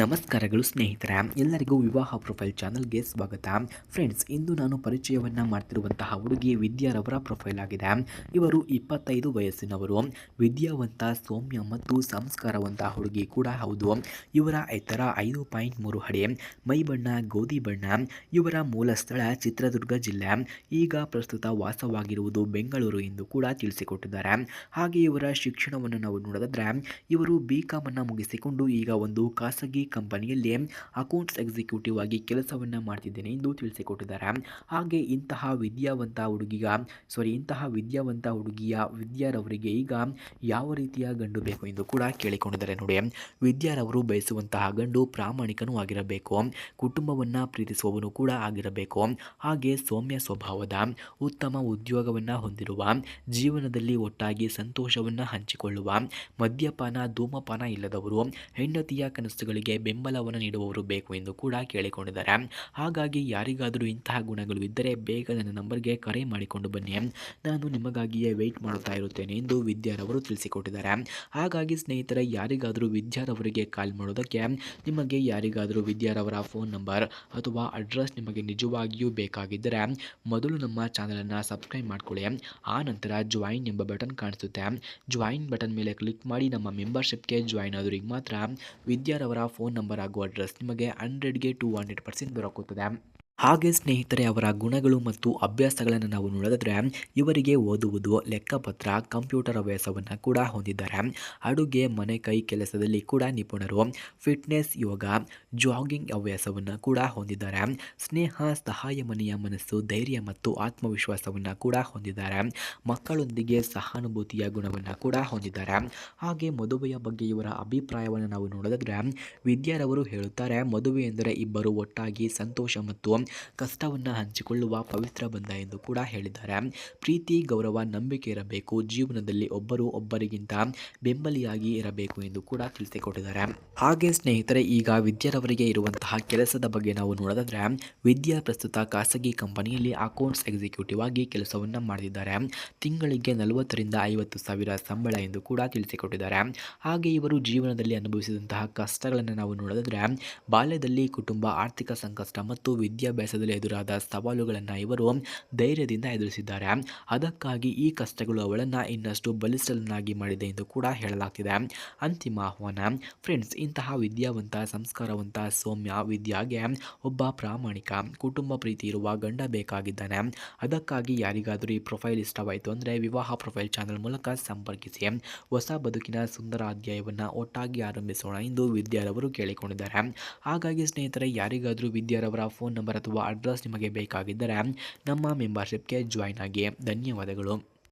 ನಮಸ್ಕಾರಗಳು ಸ್ನೇಹಿತರೆ. ಎಲ್ಲರಿಗೂ ವಿವಾಹ ಪ್ರೊಫೈಲ್ ಚಾನಲ್ಗೆ ಸ್ವಾಗತ. ಫ್ರೆಂಡ್ಸ್, ಇಂದು ನಾನು ಪರಿಚಯವನ್ನು ಮಾಡ್ತಿರುವಂತಹ ಹುಡುಗಿ ವಿದ್ಯಾರವರ ಪ್ರೊಫೈಲ್ ಆಗಿದೆ. ಇವರು ಇಪ್ಪತ್ತೈದು ವಯಸ್ಸಿನವರು. ವಿದ್ಯಾವಂತ, ಸೌಮ್ಯ ಮತ್ತು ಸಂಸ್ಕಾರವಂತ ಹುಡುಗಿ ಕೂಡ ಹೌದು. ಇವರ ಎತ್ತರ ಐದು ಪಾಯಿಂಟ್ ಮೂರು ಅಡಿ, ಮೈ ಬಣ್ಣ, ಗೋಧಿ ಬಣ್ಣ. ಇವರ ಮೂಲ ಸ್ಥಳ ಚಿತ್ರದುರ್ಗ ಜಿಲ್ಲೆ. ಈಗ ಪ್ರಸ್ತುತ ವಾಸವಾಗಿರುವುದು ಬೆಂಗಳೂರು ಎಂದು ಕೂಡ ತಿಳಿಸಿಕೊಟ್ಟಿದ್ದಾರೆ. ಹಾಗೆ ಇವರ ಶಿಕ್ಷಣವನ್ನು ನಾವು ನೋಡೋದಾದ್ರೆ, ಇವರು ಬಿ ಕಾಮನ್ನು ಮುಗಿಸಿಕೊಂಡು ಈಗ ಒಂದು ಖಾಸಗಿ ಕಂಪನಿಯಲ್ಲಿ ಅಕೌಂಟ್ಸ್ ಎಕ್ಸಿಕ್ಯೂಟಿವ್ ಆಗಿ ಕೆಲಸವನ್ನು ಮಾಡ್ತಿದ್ದೇನೆ ಎಂದು ತಿಳಿಸಿಕೊಟ್ಟಿದ್ದಾರೆ. ಹಾಗೆ ಇಂತಹ ವಿದ್ಯಾವಂತ ಹುಡುಗಿಗ ಸಾರಿ ಇಂತಹ ವಿದ್ಯಾವಂತ ಹುಡುಗಿಯ ವಿದ್ಯಾರವರಿಗೆ ಈಗ ಯಾವ ರೀತಿಯ ಗಂಡು ಬೇಕು ಎಂದು ಕೂಡ ಕೇಳಿಕೊಂಡಿದ್ದಾರೆ ನೋಡಿ. ವಿದ್ಯಾರವರು ಬಯಸುವಂತಹ ಗಂಡು ಪ್ರಾಮಾಣಿಕನೂ ಆಗಿರಬೇಕು. ಕುಟುಂಬವನ್ನು ಪ್ರೀತಿಸುವವನು ಕೂಡ ಆಗಿರಬೇಕು. ಹಾಗೆ ಸೌಮ್ಯ ಸ್ವಭಾವದ ಉತ್ತಮ ಉದ್ಯೋಗವನ್ನು ಹೊಂದಿರುವ, ಜೀವನದಲ್ಲಿ ಒಟ್ಟಾಗಿ ಸಂತೋಷವನ್ನು ಹಂಚಿಕೊಳ್ಳುವ ಮದ್ಯಪಾನ, ಧೂಮಪಾನ ಇಲ್ಲದವರು ಹೆಂಡತಿಯ ಕನಸುಗಳಿಗೆ ಬೆಂಬಲವನ್ನು ನೀಡುವವರು ಬೇಕು ಎಂದು ಕೂಡ ಕೇಳಿಕೊಂಡಿದ್ದಾರೆ. ಹಾಗಾಗಿ ಯಾರಿಗಾದರೂ ಇಂತಹ ಗುಣಗಳು ಇದ್ದರೆ ಬೇಗ ನನ್ನ ನಂಬರ್ಗೆ ಕರೆ ಮಾಡಿಕೊಂಡು ಬನ್ನಿ. ನಾನು ನಿಮಗಾಗಿಯೇ ವೆಯ್ಟ್ ಮಾಡುತ್ತಾ ಇರುತ್ತೇನೆ ಎಂದು ವಿದ್ಯಾರವರು ತಿಳಿಸಿಕೊಟ್ಟಿದ್ದಾರೆ. ಹಾಗಾಗಿ ಸ್ನೇಹಿತರೆ, ಯಾರಿಗಾದರೂ ವಿದ್ಯಾರವರಿಗೆ ಕಾಲ್ ಮಾಡೋದಕ್ಕೆ ನಿಮಗೆ ಯಾರಿಗಾದರೂ ವಿದ್ಯಾರವರ ಫೋನ್ ನಂಬರ್ ಅಥವಾ ಅಡ್ರೆಸ್ ನಿಮಗೆ ನಿಜವಾಗಿಯೂ ಬೇಕಾಗಿದ್ದರೆ ಮೊದಲು ನಮ್ಮ ಚಾನಲನ್ನು ಸಬ್ಸ್ಕ್ರೈಬ್ ಮಾಡಿಕೊಳ್ಳಿ. ಆ ನಂತರ ಜಾಯಿನ್ ಎಂಬ ಬಟನ್ ಕಾಣಿಸುತ್ತೆ. ಜಾಯಿನ್ ಬಟನ್ ಮೇಲೆ ಕ್ಲಿಕ್ ಮಾಡಿ ನಮ್ಮ ಮೆಂಬರ್ಶಿಪ್ಗೆ ಜಾಯಿನ್ ಆದವರಿಗೆ ಮಾತ್ರ ವಿದ್ಯಾರವರ ಫೋನ್ ನಂಬರ್ ಹಾಗೂ ಅಡ್ರೆಸ್ ನಿಮಗೆ ಹಂಡ್ರೆಡ್ಗೆ ಟು ಹಂಡ್ರೆಡ್ ಪರ್ಸೆಂಟ್ ದೊರಕುತ್ತದೆ. ಹಾಗೆ ಸ್ನೇಹಿತರೆ, ಅವರ ಗುಣಗಳು ಮತ್ತು ಅಭ್ಯಾಸಗಳನ್ನು ನಾವು ನೋಡಿದ್ರೆ ಇವರಿಗೆ ಓದುವುದು, ಲೆಕ್ಕಪತ್ರ, ಕಂಪ್ಯೂಟರ್ ಅಭ್ಯಾಸವನ್ನು ಕೂಡ ಹೊಂದಿದ್ದಾರೆ. ಅಡುಗೆ, ಮನೆ, ಕೈ ಕೆಲಸದಲ್ಲಿ ಕೂಡ ನಿಪುಣರು ಫಿಟ್ನೆಸ್, ಯೋಗ, ಜಾಗಿಂಗ್ ಅಭ್ಯಾಸವನ್ನು ಕೂಡ ಹೊಂದಿದ್ದಾರೆ. ಸ್ನೇಹ, ಸಹಾಯ, ಮನೆಯ ಮನಸ್ಸು, ಧೈರ್ಯ ಮತ್ತು ಆತ್ಮವಿಶ್ವಾಸವನ್ನು ಕೂಡ ಹೊಂದಿದ್ದಾರೆ. ಮಕ್ಕಳೊಂದಿಗೆ ಸಹಾನುಭೂತಿಯ ಗುಣವನ್ನು ಕೂಡ ಹೊಂದಿದ್ದಾರೆ. ಹಾಗೆ ಮದುವೆಯ ಬಗ್ಗೆ ಇವರ ಅಭಿಪ್ರಾಯವನ್ನು ನಾವು ನೋಡಿದ್ರೆ, ವಿದ್ಯಾರವರು ಹೇಳುತ್ತಾರೆ, ಮದುವೆ ಎಂದರೆ ಇಬ್ಬರು ಒಟ್ಟಾಗಿ ಸಂತೋಷ ಮತ್ತು ಕಷ್ಟವನ್ನು ಹಂಚಿಕೊಳ್ಳುವ ಪವಿತ್ರ ಬಂಧ ಎಂದು ಕೂಡ ಹೇಳಿದ್ದಾರೆ. ಪ್ರೀತಿ, ಗೌರವ, ನಂಬಿಕೆ ಇರಬೇಕು. ಜೀವನದಲ್ಲಿ ಒಬ್ಬರು ಒಬ್ಬರಿಗಿಂತ ಬೆಂಬಲಿಯಾಗಿ ಇರಬೇಕು ಎಂದು ಕೂಡ ತಿಳಿಸಿಕೊಟ್ಟಿದ್ದಾರೆ. ಹಾಗೆ ಸ್ನೇಹಿತರೆ, ಈಗ ವಿದ್ಯಾರವರಿಗೆ ಇರುವಂತಹ ಕೆಲಸದ ಬಗ್ಗೆ ನಾವು ನೋಡೋದಾದ್ರೆ, ವಿದ್ಯಾ ಪ್ರಸ್ತುತ ಖಾಸಗಿ ಕಂಪನಿಯಲ್ಲಿ ಅಕೌಂಟ್ಸ್ ಎಕ್ಸಿಕ್ಯೂಟಿವ್ ಆಗಿ ಕೆಲಸವನ್ನು ಮಾಡಿದ್ದಾರೆ. ತಿಂಗಳಿಗೆ ನಲವತ್ತರಿಂದ ಐವತ್ತು ಸಾವಿರ ಸಂಬಳ ಎಂದು ಕೂಡ ತಿಳಿಸಿಕೊಟ್ಟಿದ್ದಾರೆ. ಹಾಗೆ ಇವರು ಜೀವನದಲ್ಲಿ ಅನುಭವಿಸಿದಂತಹ ಕಷ್ಟಗಳನ್ನು ನಾವು ನೋಡೋದಾದ್ರೆ, ಬಾಲ್ಯದಲ್ಲಿ ಕುಟುಂಬ, ಆರ್ಥಿಕ ಸಂಕಷ್ಟ ಮತ್ತು ವಿದ್ಯಾಭ್ಯಾಸದಲ್ಲಿ ಎದುರಾದ ಸವಾಲುಗಳನ್ನು ಇವರು ಧೈರ್ಯದಿಂದ ಎದುರಿಸಿದ್ದಾರೆ. ಅದಕ್ಕಾಗಿ ಈ ಕಷ್ಟಗಳು ಅವಳನ್ನು ಇನ್ನಷ್ಟು ಬಲಿಷ್ಠರನ್ನಾಗಿ ಮಾಡಿದೆ ಎಂದು ಕೂಡ ಹೇಳಲಾಗ್ತಿದೆ. ಅಂತಿಮ ಆಹ್ವಾನ ಫ್ರೆಂಡ್ಸ್ ಇಂತಹ ವಿದ್ಯಾವಂತ, ಸಂಸ್ಕಾರವಂತ ಸೌಮ್ಯ ವಿದ್ಯಾಗೆ ಒಬ್ಬ ಪ್ರಾಮಾಣಿಕ, ಕುಟುಂಬ ಪ್ರೀತಿ ಇರುವ ಗಂಡ ಬೇಕಾಗಿದ್ದಾನೆ. ಅದಕ್ಕಾಗಿ ಯಾರಿಗಾದರೂ ಈ ಪ್ರೊಫೈಲ್ ಇಷ್ಟವಾಯಿತು ಅಂದರೆ ವಿವಾಹ ಪ್ರೊಫೈಲ್ ಚಾನಲ್ ಮೂಲಕ ಸಂಪರ್ಕಿಸಿ. ಹೊಸ ಬದುಕಿನ ಸುಂದರ ಅಧ್ಯಾಯವನ್ನು ಒಟ್ಟಾಗಿ ಆರಂಭಿಸೋಣ ಎಂದು ವಿದ್ಯಾರವರು ಕೇಳಿಕೊಂಡಿದ್ದಾರೆ. ಹಾಗಾಗಿ ಸ್ನೇಹಿತರೆ, ಯಾರಿಗಾದರೂ ವಿದ್ಯಾರವರ ಫೋನ್ ನಂಬರ್ ಅಥವಾ ಅಡ್ರೆಸ್ ನಿಮಗೆ ಬೇಕಾಗಿದ್ದರೆ ನಮ್ಮ ಮೆಂಬರ್ಶಿಪ್ಗೆ ಜಾಯ್ನ್ ಆಗಿ ಧನ್ಯವಾದಗಳು